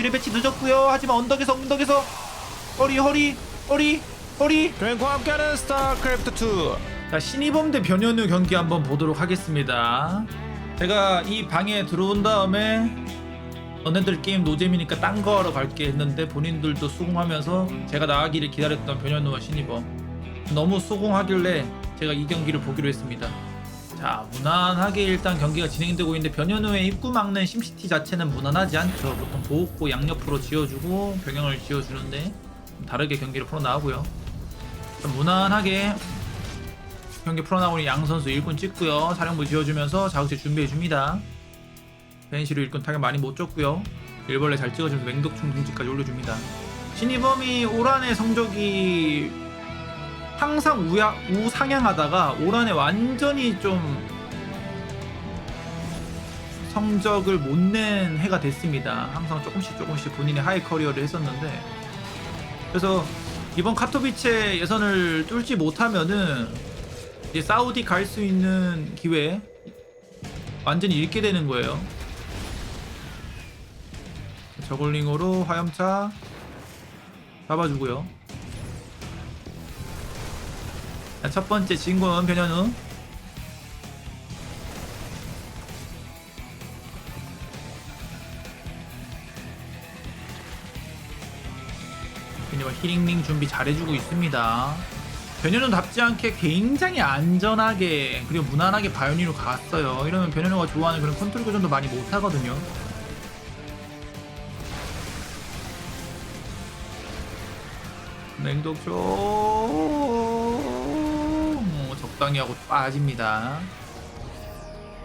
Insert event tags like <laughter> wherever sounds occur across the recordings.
지뢰 배치 늦었고요. 하지만 언덕에서 언덕에서. 허리 허리 허리 허리. 그리고 함께하는 스타크래프트 2 자 신이범 대 변현우 경기 한번 보도록 하겠습니다. 제가 이 방에 들어온 다음에 너네들 게임 노잼이니까 딴 거 하러 갈게 했는데 본인들도 수긍하면서 제가 나가기를 기다렸던 변현우와 신이범. 너무 수긍하길래 제가 이 경기를 보기로 했습니다 자 무난하게 일단 경기가 진행되고 있는데 변현우의 입구 막는 심시티 자체는 무난하지 않죠 보통 보호고 양옆으로 지어주고 병영을 지어주는데 좀 다르게 경기를 풀어나가고요 좀 무난하게 경기 풀어나오니 양 선수 일꾼 찍고요. 사령부 지어주면서 자극제 준비해줍니다. 벤시로 일꾼 타격 많이 못 줬고요. 일벌레 잘 찍어주면서 맹독충 둥지까지 올려줍니다. 신이범이 오란의 성적이 항상 우야, 우상향하다가 오란에 완전히 좀 성적을 못 낸 해가 됐습니다. 항상 조금씩 조금씩 본인의 하이 커리어를 했었는데 그래서 이번 카토비체 예선을 뚫지 못하면은 이제 사우디 갈 수 있는 기회 완전히 잃게 되는 거예요. 저글링으로 화염차 잡아주고요. 자, 첫 번째 진군 변현우 변현우가 힐링링 준비 잘해주고 있습니다. 변현우답지 않게 굉장히 안전하게 그리고 무난하게 바이오니로 갔어요. 이러면 변현우가 좋아하는 그런 컨트롤 교전도 많이 못하거든요. 맹독쇼 어, 적당히 하고 빠집니다.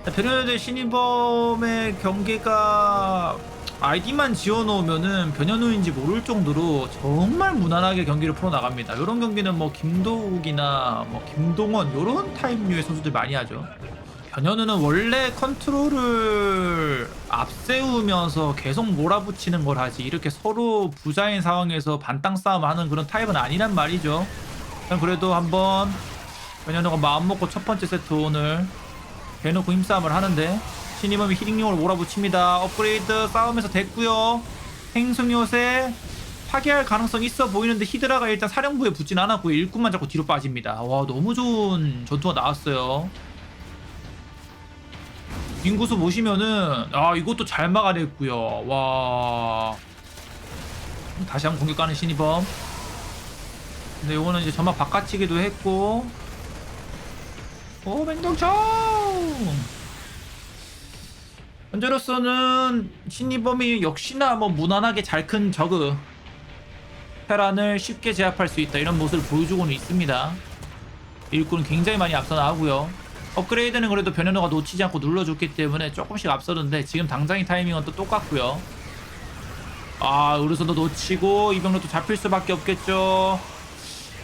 변현우 대 신인범의 경기가 아이디만 지어놓으면은 변현우인지 모를 정도로 정말 무난하게 경기를 풀어나갑니다. 이런 경기는 뭐 김도욱이나 뭐 김동원 이런 타입류의 선수들 많이 하죠. 변현우는 원래 컨트롤을 앞세우면서 계속 몰아붙이는 걸 하지 이렇게 서로 부자인 상황에서 반땅 싸움 하는 그런 타입은 아니란 말이죠. 그래도 한번 변현우가 마음 먹고 첫 번째 세트 오늘 대놓고 힘싸움을 하는데 신이범이 히링용을 몰아붙입니다. 업그레이드 싸움에서 됐고요. 행성 요새 파괴할 가능성 있어 보이는데 히드라가 일단 사령부에 붙진 않았고 일꾼만 자꾸 뒤로 빠집니다. 와 너무 좋은 전투가 나왔어요. 인구수 보시면은 아 이것도 잘 막아냈고요. 와 다시 한번 공격 가는 신이범. 근데 이거는 이제 점막 바깥치기도 했고 오 맹동총 현재로서는 신이범이 역시나 뭐 무난하게 잘 큰 저그 테란을 쉽게 제압할 수 있다 이런 모습을 보여주고는 있습니다. 일꾼은 굉장히 많이 앞서 나가고요. 업그레이드는 그래도 변현우가 놓치지 않고 눌러줬기 때문에 조금씩 앞서는데 지금 당장의 타이밍은 또 똑같고요. 아 의료선도 놓치고 이병력도 잡힐 수밖에 없겠죠.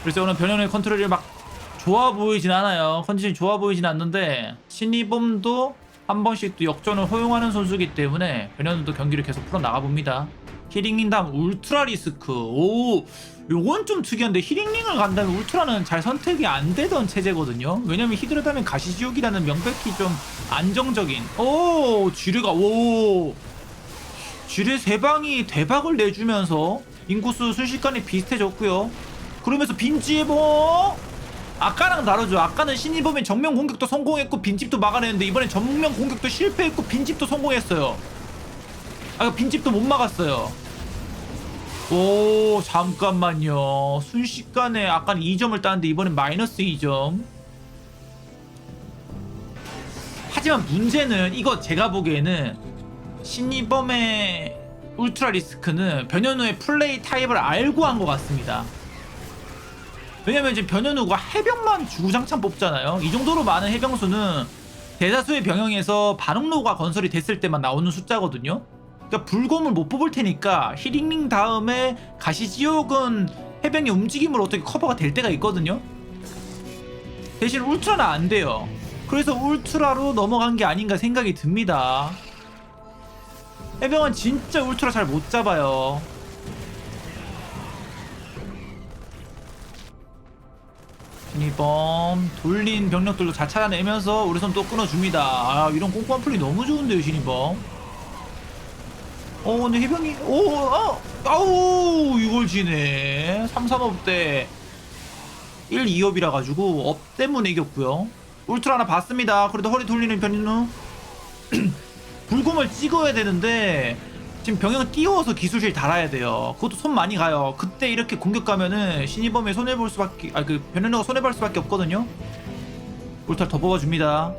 그래서 오늘 변현우의 컨트롤이 막 좋아 보이진 않아요. 컨디션이 좋아 보이진 않는데 신이범도 한 번씩 또 역전을 허용하는 선수이기 때문에 변현우도 경기를 계속 풀어 나가 봅니다. 히링링 다음 울트라 리스크. 오, 요건 좀 특이한데 히링링을 간다면 울트라는 잘 선택이 안 되던 체제거든요. 왜냐면 히드라다면 가시지옥이라는 명백히 좀 안정적인. 오, 쥐르가 오. 쥐르 세 방이 대박을 내주면서 인구수 순식간에 비슷해졌고요. 그러면서 빈지에버 아까랑 다르죠. 아까는 신이범의 정면 공격도 성공했고 빈집도 막아냈는데 이번엔 정면 공격도 실패했고 빈집도 성공했어요. 아 빈집도 못 막았어요. 오 잠깐만요. 순식간에 아까는 2점을 따는데 이번엔 마이너스 2점. 하지만 문제는 이거 제가 보기에는 신이범의 울트라 리스크는 변현우의 플레이 타입을 알고 한 것 같습니다. 왜냐면 지금 변현우가 해병만 주구장창 뽑잖아요. 이 정도로 많은 해병수는 대다수의 병영에서 반응로가 건설이 됐을 때만 나오는 숫자거든요. 그러니까 불검을 못 뽑을 테니까 히링링 다음에 가시지옥은 해병의 움직임으로 어떻게 커버가 될 때가 있거든요. 대신 울트라는 안 돼요. 그래서 울트라로 넘어간 게 아닌가 생각이 듭니다. 해병은 진짜 울트라 잘 못 잡아요. 신이범 돌린 병력들도 잘 찾아내면서 우리 손또 끊어줍니다. 아 이런 꼼꼼한 플레이 너무 좋은데요 신이범. 어 근데 해병이 오 어, 아우 이걸 지네 3 3업 때 1, 2업이라 가지고 업 때문에 이겼고요 울트라 하나 봤습니다 그래도 허리 돌리는 변인우 <clears throat> 불곰을 찍어야 되는데 지금 병영을 띄워서 기술실 달아야 돼요 그것도 손 많이 가요 그때 이렇게 공격 가면은 신이범에 손해 볼 수밖에 아 그 변인우가 손해 볼 수밖에 없거든요 울트라 더 뽑아줍니다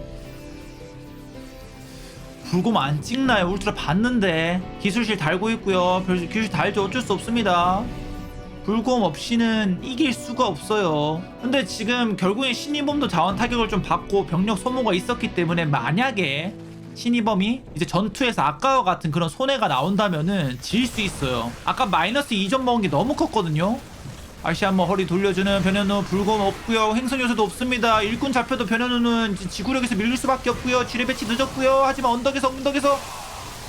불곰 안 찍나요? 울트라 봤는데 기술실 달고 있고요. 별- 기술실 달죠. 어쩔 수 없습니다. 불곰 없이는 이길 수가 없어요. 근데 지금 결국엔 신이범도 자원 타격을 좀 받고 병력 소모가 있었기 때문에 만약에 신이범이 이제 전투에서 아까와 같은 그런 손해가 나온다면은 질 수 있어요. 아까 마이너스 2점 먹은 게 너무 컸거든요. 다시 한번 허리 돌려주는 변현우 불곰 없고요. 행성 요소도 없습니다. 일꾼 잡혀도 변현우는 지- 지구력에서 밀릴 수밖에 없고요. 지뢰 배치 늦었고요. 하지만 언덕에서 언덕에서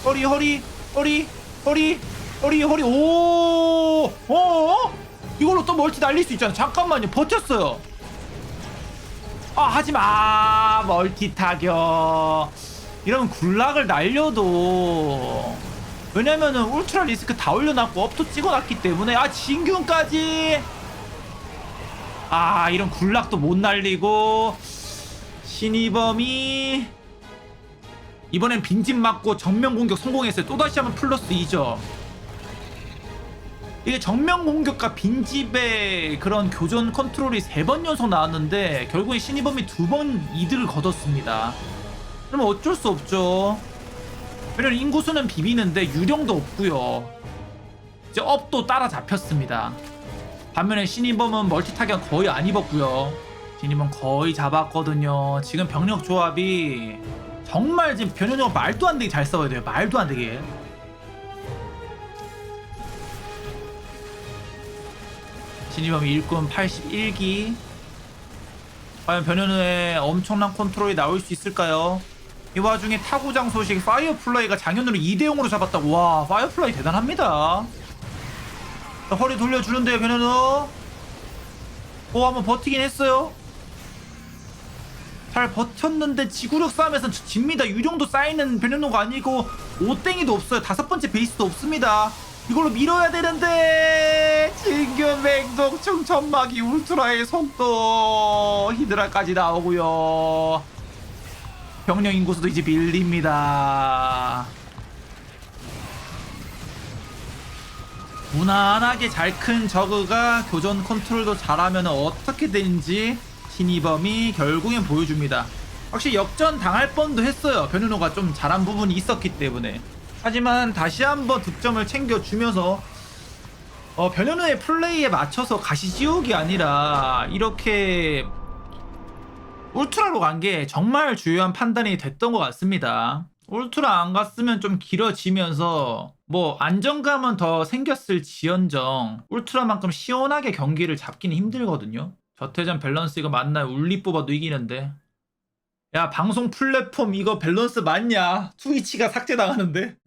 허리 허리 허리 허리 허리 허리. 오! 어? 이걸로 또 멀티 날릴 수 있잖아. 잠깐만요. 버텼어요. 아 하지마. 아, 멀티 타격 이러면 굴락을 날려도 왜냐면은 울트라 리스크 다 올려놨고 업도 찍어놨기 때문에 아 진균까지! 아 이런 굴락도 못 날리고 신이범이 이번엔 빈집 맞고 정면 공격 성공했어요. 또다시 한번 플러스 2점 이게 정면 공격과 빈집의 그런 교전 컨트롤이 세 번 연속 나왔는데 결국엔 신이범이 두 번 이득을 거뒀습니다 그러면 어쩔 수 없죠 왜냐면 인구수는 비비는데 유령도 없고요. 이제 업도 따라잡혔습니다. 반면에 신이범은 멀티 타격 거의 안 입었고요. 신이범 거의 잡았거든요. 지금 병력 조합이 정말 지금 변현우가 말도 안 되게 잘 싸워야 돼요. 말도 안 되게. 신이범이 일꾼 81기. 과연 변현우의 엄청난 컨트롤이 나올 수 있을까요? 이 와중에 타구장 소식 파이어플라이가 장현우를 2대0으로 잡았다고 와 파이어플라이 대단합니다. 자, 허리 돌려주는데요 변현우 오 한번 버티긴 했어요. 잘 버텼는데 지구력 싸움에선 지- 집니다. 유령도 쌓이는 변현우가 아니고 오땡이도 없어요. 다섯 번째 베이스도 없습니다. 이걸로 밀어야 되는데 진균 맹독충 천막이 울트라의 속도 히드라까지 나오고요 병력 인구수도 이제 밀립니다. 무난하게 잘 큰 저그가 교전 컨트롤도 잘하면 어떻게 되는지 신이범이 결국엔 보여줍니다. 확실히 역전 당할 뻔도 했어요. 변현호가 좀 잘한 부분이 있었기 때문에. 하지만 다시 한번 득점을 챙겨주면서 어, 변현우의 플레이에 맞춰서 가시지옥이 아니라 이렇게 울트라로 간 게 정말 주요한 판단이 됐던 것 같습니다. 울트라 안 갔으면 좀 길어지면서 뭐 안정감은 더 생겼을 지연정 울트라만큼 시원하게 경기를 잡기는 힘들거든요. 저태전 밸런스 이거 맞나요? 울리 뽑아도 이기는데. 야 방송 플랫폼 이거 밸런스 맞냐? 트위치가 삭제당하는데.